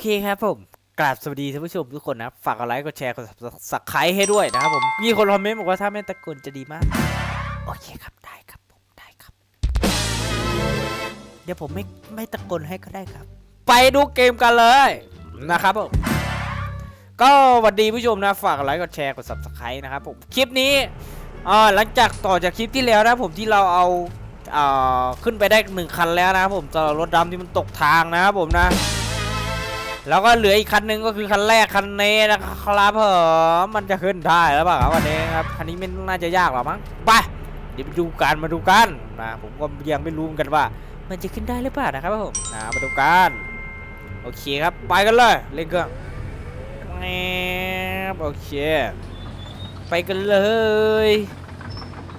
เคครับผมกราบสวัสดีท่านผู้ชมทุกคนนะครับฝากกดไลค์กดแชร์กดสับสไครต์ให้ด้วยนะครับผมมีคนคอมเมนต์บอกว่าถ้าไม่ตะโกนจะดีมาก โอเคครับได้ครับผมได้ครับ เดี๋ยวผมไม่ไม่ตะโกนให้ก็ได้ครับ ไปดูเกมกันเลยนะครับผมก็สวัสดีผู้ชมนะฝากกดไลค์กดแชร์กด subscribe นะครับผมคลิปนี้อ่าหลังจากต่อจากคลิปที่แล้วนะผมที่เราเอาอ่าขึ้นไปได้หนึ่งคันแล้วนะครับผมสำหรับรถดำที่มันตกทางนะครับผมนะ แล้วก็เหลืออีกคันหนึงก็คือคันแรกคันนี้นะครับผมมันจะขึ้นได้แล้วเปล่าครับวันนี้ครับคันนี้ม่น่าจะยากหรอมั้งไปเดี๋ยวไปดูกันมาดูกันนะผมก็ยังไม่รู้กันว่า มันจะขึ้นได้หรือเปล่านะครับผมนะมาดูกันโอเคครับไปกันเลยเล่นเครื่องแอบโอเคไปกันเลย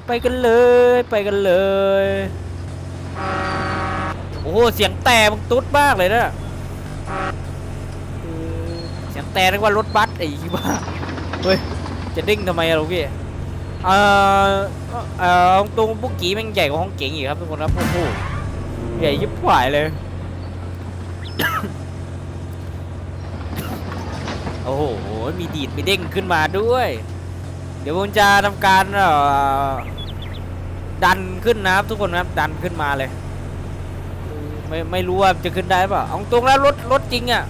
ไปกันเลยไปกันเลยโอ้โหเสียงแต่มึงตุ๊ดมากเลยนะ แต่นึกว่ารถบัสไอ้ยี่บ้าเฮ้ยจะดิ้งทำไมอะลูกพี่เอ่อเอ่อตรงบุกกี้ม่งใหญ่กว่าห้องเก๋งอีกครับทุกคนครับโอ้โหใหญ่ยิบหวายเลย โอ้โห มีดีดมีเด้งขึ้นมาด้วย เดี๋ยวผมจะทำการเอ่อดันขึ้นนะครับทุกคนครับดันขึ้นมาเลย ไม่ไม่รู้ว่าจะขึ้นได้ป่าเอาตรงแล้วรถรถจริงอะ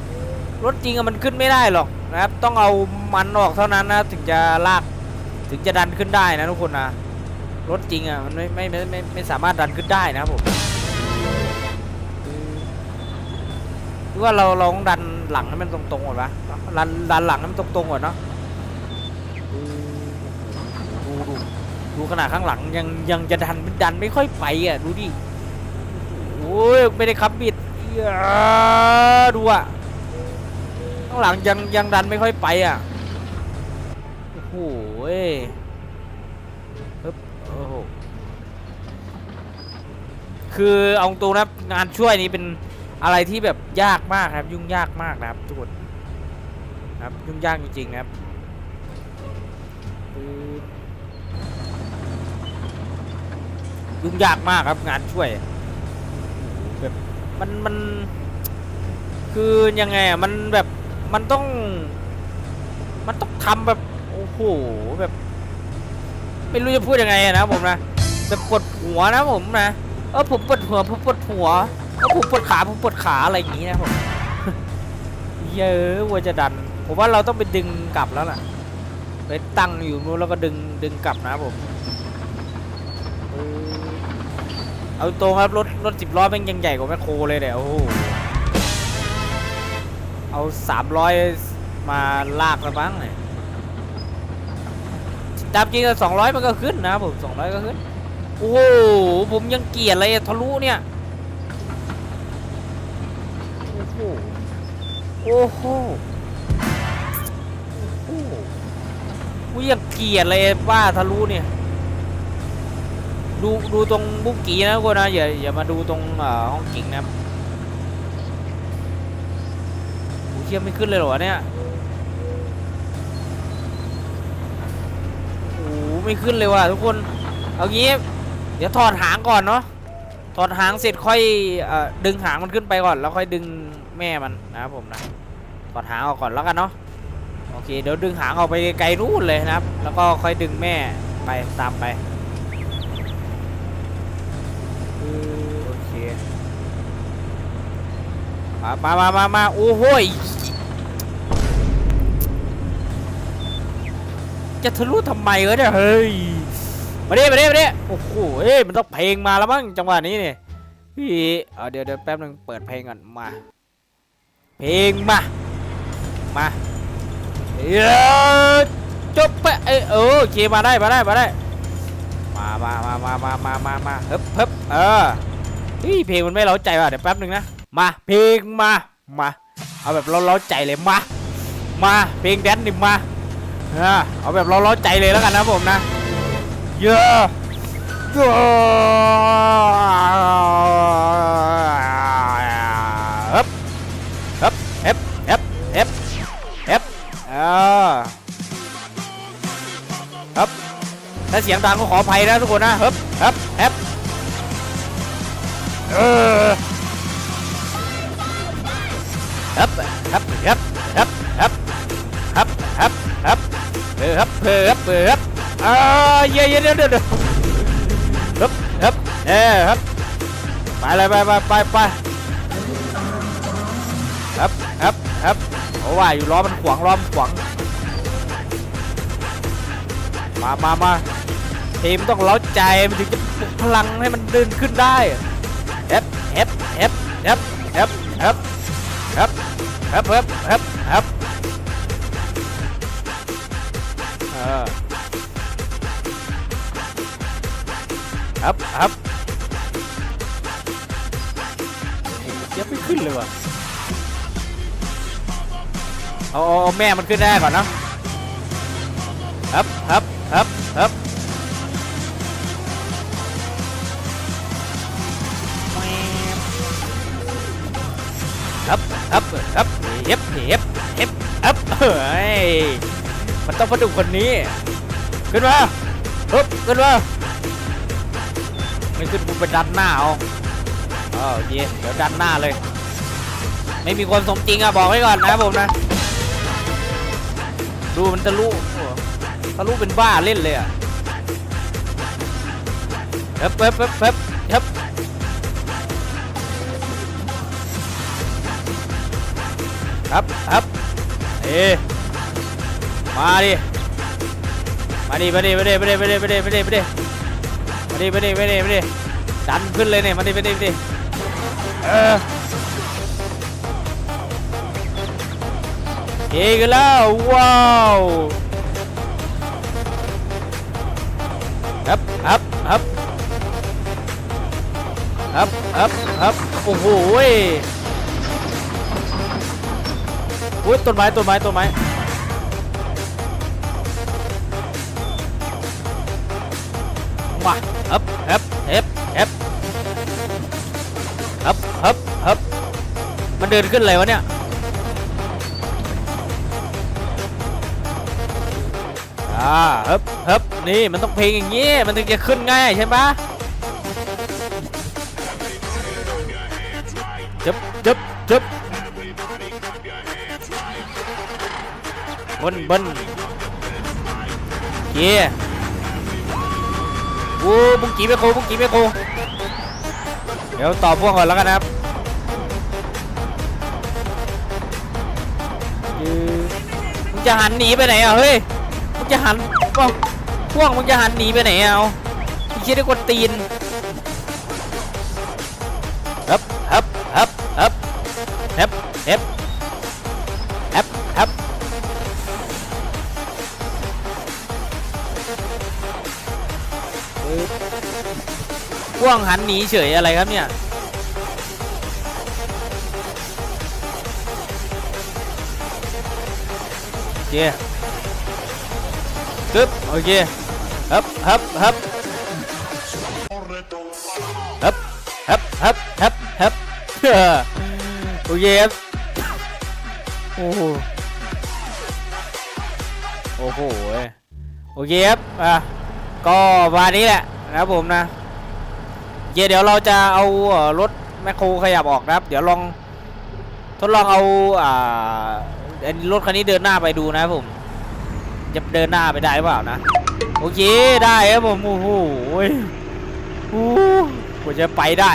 รถจริงอะมันขึ้นไม่ได้หรอกนะครับ ต้องเอามันออกเท่านั้นนะ ถึงจะลากถึงจะดันขึ้นได้นะทุกคนนะรถจริงอะมันไม่ไม่ไมไม่ไม่สามารถดันขึ้นได้นะครับผมหรือว่าเราเราต้องดันหลังให้มันตรงๆก่อนวะดันดันหลังให้มันตรงๆก่อนเนาะดูดูดูขนาดข้างหลังยังยังจะดันดันไม่ค่อยไปอะดูดิโอ้ยไม่ได้ขับบิดดูอะ ข้างหลังยังยังดันไม่ค่อยไปอะ โอ้โหเว้ยปึ๊บโอ้โห คือเอาตรงนะงานช่วยนี้เป็นอะไรที่แบบยากมากครับ ยุ่งยากมากนะครับทุกคนครับยุ่งยากจริงๆนะครับยุ่งยากมากครับงานช่วยแบบมันมันคือยังไงอะมันแบบ มันต้อง มันต้องทำแบบ โอ้โห แบบ ไม่รู้จะพูดยังไงนะผมนะแบบปวดหัวนะผมนะ เออผมปวดหัวผมปวดหัวเออผมปวดขาผมปวดขาอะไรอย่างงี้นะผมเยอะวัวจะดัน ผมว่าเราต้องไปดึงกลับแล้วล่ะไปตั้งอยู่นู้นแล้วก็ดึงดึงกลับนะผมเออเอาตรงครับรถรถสิบล้อแม่งยังใหญ่กว่าแมคโครเลยเนี่ยโอ้ เอาสามร้อยมาลากแล้วบ้างเลยตามจริงสองร้อยมันก็ขึ้นนะผมสองร้อยก็ขึ้น โอ้โหผมยังเกลียดเลยทะลุเนี่ย โอ้โห โอ้โห โอ้โหกูยังเกลียดเลยว่าทะลุเนี่ย ดูดูตรงบุกกี้นะทุกคนนะอย่าอย่ามาดูตรงห้องกิ่งนะ ครับโอ้เทียมไม่ขึ้นเลยเหรอวะเนี่ยโอ้ไม่ขึ้นเลยว่ะทุกคน เอางี้ เดี๋ยวถอดหางก่อนเนาะ ถอดหางเสร็จค่อยเอ่อดึงหางมันขึ้นไปก่อน แล้วค่อยดึงแม่มันนะครับผมนะ ถอดหางออกก่อนแล้วกันเนาะ โอเค เดี๋ยวดึงหางออกไปไกลๆนู่นเลยนะครับ แล้วก็ค่อยดึงแม่ไปตามไปโอเค มามามามามาโอ้โห จะทะลุทำไมเออเนี่ยเฮ้ยมาดิมาดิมาดิโอ้โหเอ้ยมันต้องเพลงมาแล้วมั้งจังหวะนี้เนี่ยพี่เอาเดี๋ยวเดี๋ยวแป๊บนึงเปิดเพลงก่อนมา เพลงมา มาเอ้ยจบไปเออโอเคมาได้มาได้มาได้มามามามามามามามาเฮ้บเฮ้บเออเฮ้ยเพลงมันไม่เร้าใจว่ะเดี๋ยวแป๊บนึงนะมาเพลงมามาเอาแบบเร้าใจเลยมา มาเพลงแดนซ์นี่มา เอาแบบเร้าๆใจเลยแล้วกันนะผมนะ เยอะเยอะฮึบฮึบเอฟเอฟเอฟเอฟเออฮึบถ้าเสียงดังก็ขออภัยนะทุกคนนะฮึบฮึบเอฟเออฮับฮับฮับ เออฮับเออฮับเออฮับอ่าเย้เย้เดี๋ยวเดี๋ยวเดี๋ยวฮับฮับเออฮับไปเลยไปไปไปไปฮับฮับฮับโอ้ว่าอยู่ล้อมันขวางล้อมขวางมามามาทีมต้องเล้าใจมันถึงจะปลุกพลังให้มันเดินขึ้นได้เอฟเอฟเอฟเอ อครับครับยังไม่ขึ้นเลยว่ะเอาแม่มันขึ้นได้ก่อนนะครับครับครับครับครับครับครับเย็บเย็บเย็บอับเฮ้ย มันต้องมาดูคนนี้ ขึ้นมาฮึบขึ้นมาไม่ขึ้นกูไปดันหน้าเอาอ๋อโอเคเดี๋ยวดันหน้าเลย ไม่มีคนสมจริงอะบอกไว้ก่อนนะผมนะ ดูมันทะลุทะลุเป็นบ้าเล่นเลยอะเฮ้บเฮ้บเฮ้บเฮ้บเฮ้บครับครับเอ๊ มาดิมาดิมาดิมาดิมาดิมาดิมาดิมาดิมาดิมาดิมาดิมาดิมาดิดันขึ้นเลยเนี่ยมาดิมาดิมาดิเออเฮ้กันแล้วว้าวครับครับครับครับครับครับโอ้โหยอุ้ยต้นไม้ต้นไม้ต้นไม้ มาฮึบฮึบฮึบฮึบฮึบฮึบฮึบมันเดินขึ้นอะไรวะเนี่ยอ่าฮึบฮึบนี่มันต้องเพลงอย่างงี้มันถึงจะขึ้นง่ายใช่ปะจึ๊บจึ๊บจึ๊บบนบนเย่ โอ้บุ้งกีไม่โคบุ้งกีไม่โคเดี๋ยวตอบพวกก่อนแล้วกันครับมึงจะหันหนีไปไหนอะเฮ้ยมึงจะหันก็พวกมึงจะหันหนีไปไหนอะเอาไอ้เชี่ยได้กดตีน พ่วงหันหนีเฉยอะไรครับเนี่ยโอเคปึ๊บโอเคฮับฮับฮับฮับฮับฮับฮับฮับโอเคครับโอ้โหโอ้โหโอเคครับอะก็วันนี้แหละ นะครับผมนะเคเดี๋ยวเราจะเอารถแมคโครขยับออกนะครับ เดี๋ยวลองทดลองเอาอ่ารถคันนี้เดินหน้าไปดูนะครับผมจะเดินหน้าไปได้หรือเปล่านะโอเคได้ครับผมโอ้โหโอ้หกว่าจะไปได้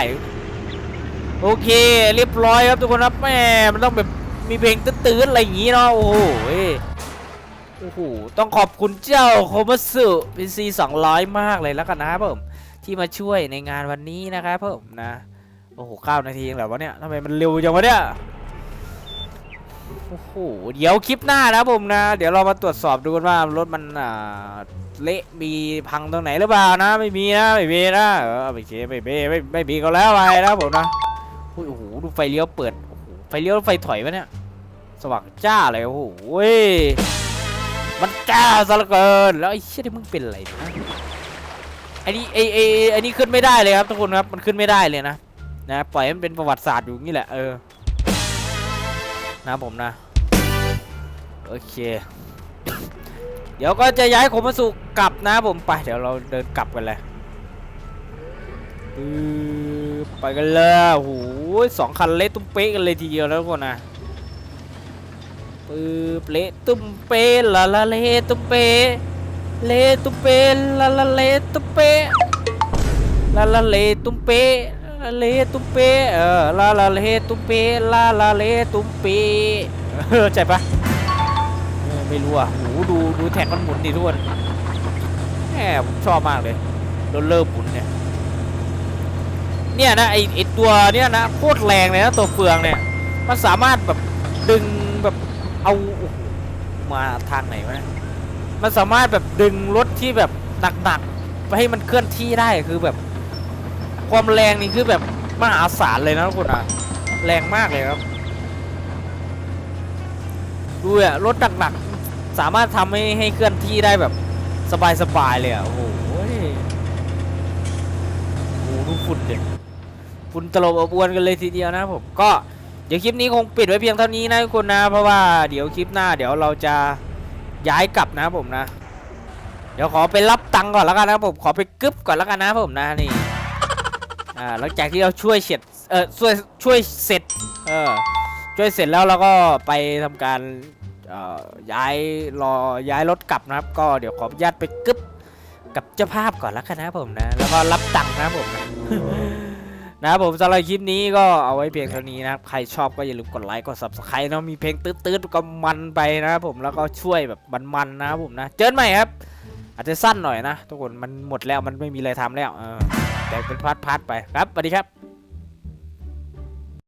โอเค เรียบร้อยครับทุกคนครับแม่มันต้องแบบมีเพลงตื้นๆอะไรอย่างงี้เนาะโอ้โห โอ้โห ต้องขอบคุณเจ้าโคมัสึพีซีสองร้อยมากเลยแล้วกันนะครับผม ที่มาช่วยในงานวันนี้นะครับผมนะ โอ้โหเก้านาทีเองเหรอวะเนี่ยทำไมมันเร็วจังวะเนี่ย โอ้โห เดี๋ยวคลิปหน้านะผมนะ เดี๋ยวเรามาตรวจสอบดูกันว่ารถมันอ่าเละมีพังตรงไหนหรือเปล่านะ ไม่มีนะไม่มีนะเออไม่เคไม่ไม่ไม่ไม่มีก็แล้วไปนะผมนะโอ้โหดูไฟเลี้ยวเปิดโอ้โหไฟเลี้ยวไฟถอยวะเนี่ยสว่างจ้าเลยโอ้โห มันจ้าซะเหลือเกิน แล้วไอ้เชี่ยที่มึงเป็นอะไรนะไอันนี้ไอไอไอันนี้ขึ้นไม่ได้เลยครับทุกคนครับ มันขึ้นไม่ได้เลยนะ นะปล่อยให้มันเป็นประวัติศาสตร์อยู่นี่แหละ เออ นะผมนะ โอเค เดี๋ยวก็จะย้ายโคมสุกลับนะผมไป เดี๋ยวเราเดินกลับกันเลยไปกันเลยโอ้โหสองคันเละตุ้มเป๊ะกันเลยทีเดียวแล้วทุกคนนะ ปื๊บเละตุ้มเปละละเละตุ้มเปเละตุ้มเปละละเละตุ้มเปละละเละตุ้มเปละเละตุ้มเปเออละละเละตุ้มเปละละเละตุ้มเปเออใจปะไม่รู้อะโหดูดูแท็กมันหมุนดิทุกคนแหมผมชอบมากเลยโรลเลอร์หมุนเนี่ยเนี่ยนะไอไอตัวเนี่ยนะโคตรแรงเลยนะตัวเฟืองเนี่ยมันสามารถแบบดึง เอาโอ้โหมาทางไหนวะเนี่ยมันสามารถแบบดึงรถที่แบบหนักๆไปให้มันเคลื่อนที่ได้คือแบบ ความแรงนี่คือแบบมหาศาลเลยนะทุกคนอะแรงมากเลยครับดูอะรถหนักๆสามารถทำให้ให้เคลื่อนที่ได้แบบสบายๆเลยอะโอ้โหโอ้โหดูฝุ่นเด็ฝุ่นตลบอบอวนกันเลยทีเดียวนะผมก็ เดี๋ยวคลิปนี้คงปิดไว้เพียงเท่านี้นะทุกคนนะ เพราะว่าเดี๋ยวคลิปหน้าเดี๋ยวเราจะย้ายกลับนะผมนะ เดี๋ยวขอไปรับตังค์ก่อนแล้วกันนะผม ขอไปกึบก่อนแล้วกันนะผมนะนี่ อ่าหลังจากที่เราช่วยเสร็จ เออช่วยช่วยเสร็จ เออ ช่วยเสร็จแล้วเราก็ไปทำการย้ายรอย้ายรถกลับนะครับ ก็เดี๋ยวขออนุญาตไปกึบกับเจ้าภาพก่อนแล้วกันนะผมนะ แล้วก็รับตังค์นะผม นะครับผมสำหรับคลิปนี้ก็เอาไว้เพียงเท่านี้นะครับ ใครชอบก็อย่าลืมกดไลค์กด subscribe เนาะมีเพลงตืดๆก็มันไปนะครับผมแล้วก็ช่วยแบบมันๆนะครับผมนะ เจอกันใหม่ครับ อาจจะสั้นหน่อยนะ ทุกคนมันหมดแล้วมันไม่มีอะไรทำแล้วเออแต่เป็นพาร์ทๆไปครับสวัสดีครับ